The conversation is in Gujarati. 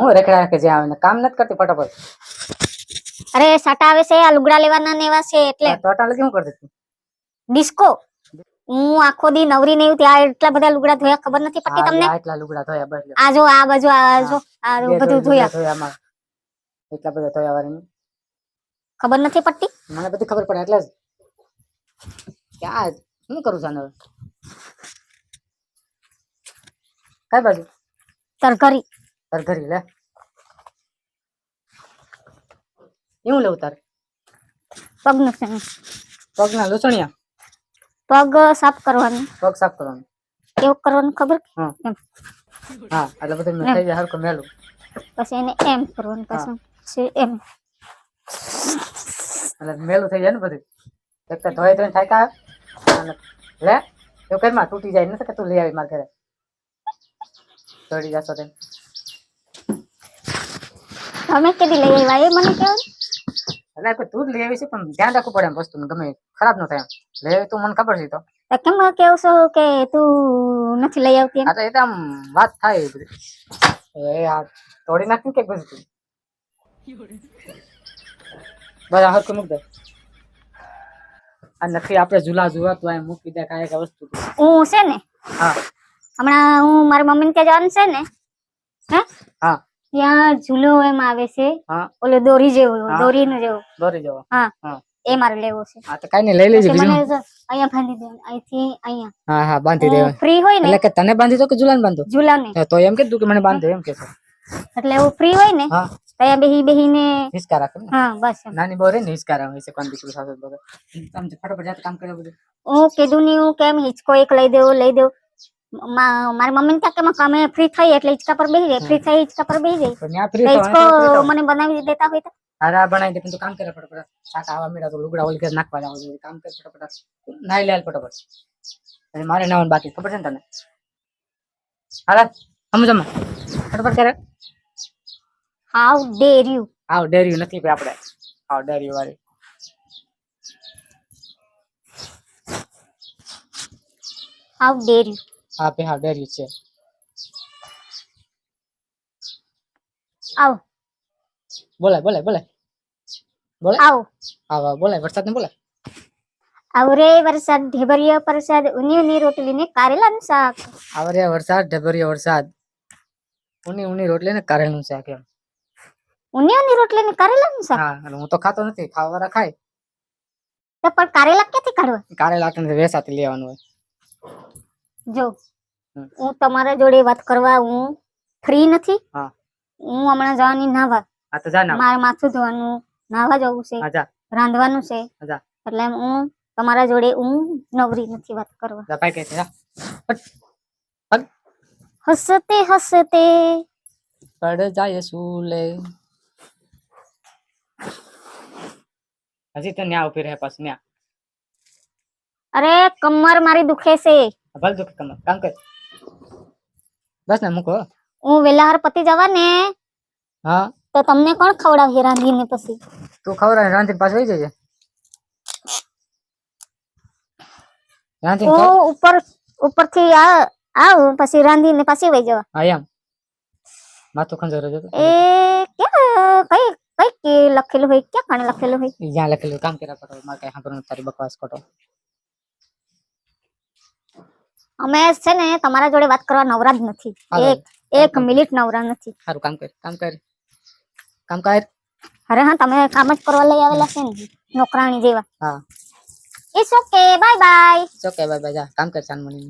હું રેખડા રાખે જ્યાં આવે કામ નથી કરતી ફટાફટ. અરે સાટા આવે છે આ લુગડા લેવાના ને એવા છે એટલે તો અટાણે શું કરતી ડિસ્કો. હું આખો દી નવરી નહીં ત્યાં એટલા બધા લુગડા ધોયા ખબર નથી પડતી તમને? એટલા લુગડા ધોયા બસ આ જો આ બાજુ આ જો આ બધું ધોયા લુગડા ધોયા. આમાં. એટલા બધા ધોયા વાળાની. ખબર નથી પડતી? મને બધી ખબર પડે એટલે ક્યાં શું કરું છું હવે? કઈ બાજુ? તરઘરી. તાર લે. એવું લેવું તારે? પગનું છે પગના લૂછણિયા? પગ સાફ કરવાનું. પગ સાફ કરવાનું. કેવું કરવાનું ખબર? હા. હા એટલે બધું મેં થઈ જાય હરખું મેલું. પછી એને એમ કરવાનું પછી એમ. એટલે મેલું થઈ જાય ને બધું. એક તો ધોઈ ધોઈને થાક્યા અને લે એવું કઈ માં તૂટી જાય નથી કે તું લઈ આવી મારા ઘરે. દોડી જશો તેમ. તમે કેદી લઈ આવ્યા એ મને કહો. એટલે કે તું જ લઈ આવી છે પણ ધ્યાન રાખવું પડે એમ વસ્તુનું ગમે ખરાબ ન થાય એમ. લઈ આવી તું મને ખબર છે તો. કેમ કેવું છો કે તું નથી લઈ આવતી આ તો એ તો આમ વાત થાય એ બધી. એ આ તોડી નાખ્યું કે બધું તું? બધા હરખું મૂક દે. આ નથી આપણે ઝૂલા ઝુલા તો અહીં મૂકી દે કાંઈ કાંઈ વસ્તુ હું છે ને? હા. હમણાં હું મારી મમ્મીને ત્યાં જવાનું છે ને? હે? હા. ત્યાં ઝૂલો એમ આવે છે. ઓલો દોરી જેવું દોરી નો જેવું. દોરી જેવો. હા. એ મારે લેવો છે. હા તો કઈ નહીં લઈ લેજો મને અહીંયા બાંધી દે અહીંથી અહીંયા. હા હા બાંધી દેવા. ફ્રી હોય ને એટલે કે તને બાંધી દો કે ઝુલાને બાંધો? ઝૂલાને. તો એમ કીધું કે મને બાંધો એમ કે એટલે એવું ફ્રી હોય ને હા. તો બેહી બેહીને હિસકા રાખે ને? હા બસ નાની બોરે ને હિસકા રાખે છે કોણ દીકરું સાથે બધું. તમે ફટાફટ જાતે કામ કરે બધું. હું કીધું નહીં હું કેમ હિંચકો એક લઈ દેવો લઈ દેવું. મારી મમ્મીને ત્યાં કે અમે ફ્રી થઈ એટલે હિંચકા પર બેસી જાય ફ્રી થઈ હિંચકા પર બેસી જાય તો ત્યાં ફ્રી તો તો હિંચકો મને બનાવી દેતા હોય તો. અરે આ બનાવી દે પણ તું કામ કરે ફટાફટ. સાકા આવા મેળા તો લુગડા ઓલી ઘર નાખવા જાવ જોઈએ. કામ કર ફટાફટ. નાઈ લે હાલ ફટાફટ. અને મારે નાવાનું બાકી ખબર છે ને તને? હાલ સમજમાં ફટાફટ કરે હાઉ ડેર યુ આવ ડેરી નથી ભાઈ આપણે. આવ ડેરી વાળી. હાઉ ડેર યુ હા ભાઈ હા ડેરી છે. આવ. બોલે બોલાય બોલાય. બોલે આવ. આવ બોલે વરસાદ ને બોલે આવરે વરસાદ ઢેબરિયો પ્રસાદ ઉની ઉની રોટલી ને કારેલાનું શાક. આવરે વરસાદ ઢેબરિયો વરસાદ. ઉની ઉની રોટલી ને કારેલનું શાક એમ. ઉની ઉની રોટલી ને કારેલા નું શાક? હા હું તો ખાતો નથી ખાવા વાળા ખાય. તો પણ કારેલા ક્યાંથી કાઢવા? કારેલા આપણને વેસાથી લેવાનું હોય. જો હું તમારા જોડે વાત કરવા હું ફ્રી નથી? હું. હમણાં જવાની નાવા. આ તો જા ના મારે માથું ધોવાનું નાવા જવું છે રાંધવાનું છે. એટલે હું તમારા જોડે હું નવરી નથી વાત કરવા. જા પાઈ કે જા. હસતે હસતે પડ જાય સુલે. હજી તો ન્યા ઊભી રહે પાસ ન્યા. અરે કમર મારી દુખે છે. ભલ દુખ કમ કામ કર. બસ ને મૂકો હું. વેલાહાર પતિ જવા ને હા. તો તમને કોણ ખવડાવી રાંધીને પછી? તું ખવડાવે રાંધીને પાછો આવી જજે. રાંધીને હું ઉપર ઉપરથી આ આવું પછી રાંધીને પાછી વહી જવા. હા એમ. માથું ખંજર જતો. એ ક્યાં કઈ કઈ કે લખેલું હોય ક્યાં કાણે લખેલું હોય? જ્યાં લખેલું કામ કર્યા કરો મારે કઈ સાંભળવાનું તારી બકવાસ ખોટો. અમે છે ને તમારા જોડે વાત કરવા નવરા જ નથી. એક એક મિનિટ નવરા નથી. સારું કામ કર કામ કર. કામ કર. અરે હા તમે કામ જ કરવા લઈ આવેલા છે ને નોકરાણી જેવા. હા. It's okay bye bye okay bye bye જા કામ કર ચાંદમણી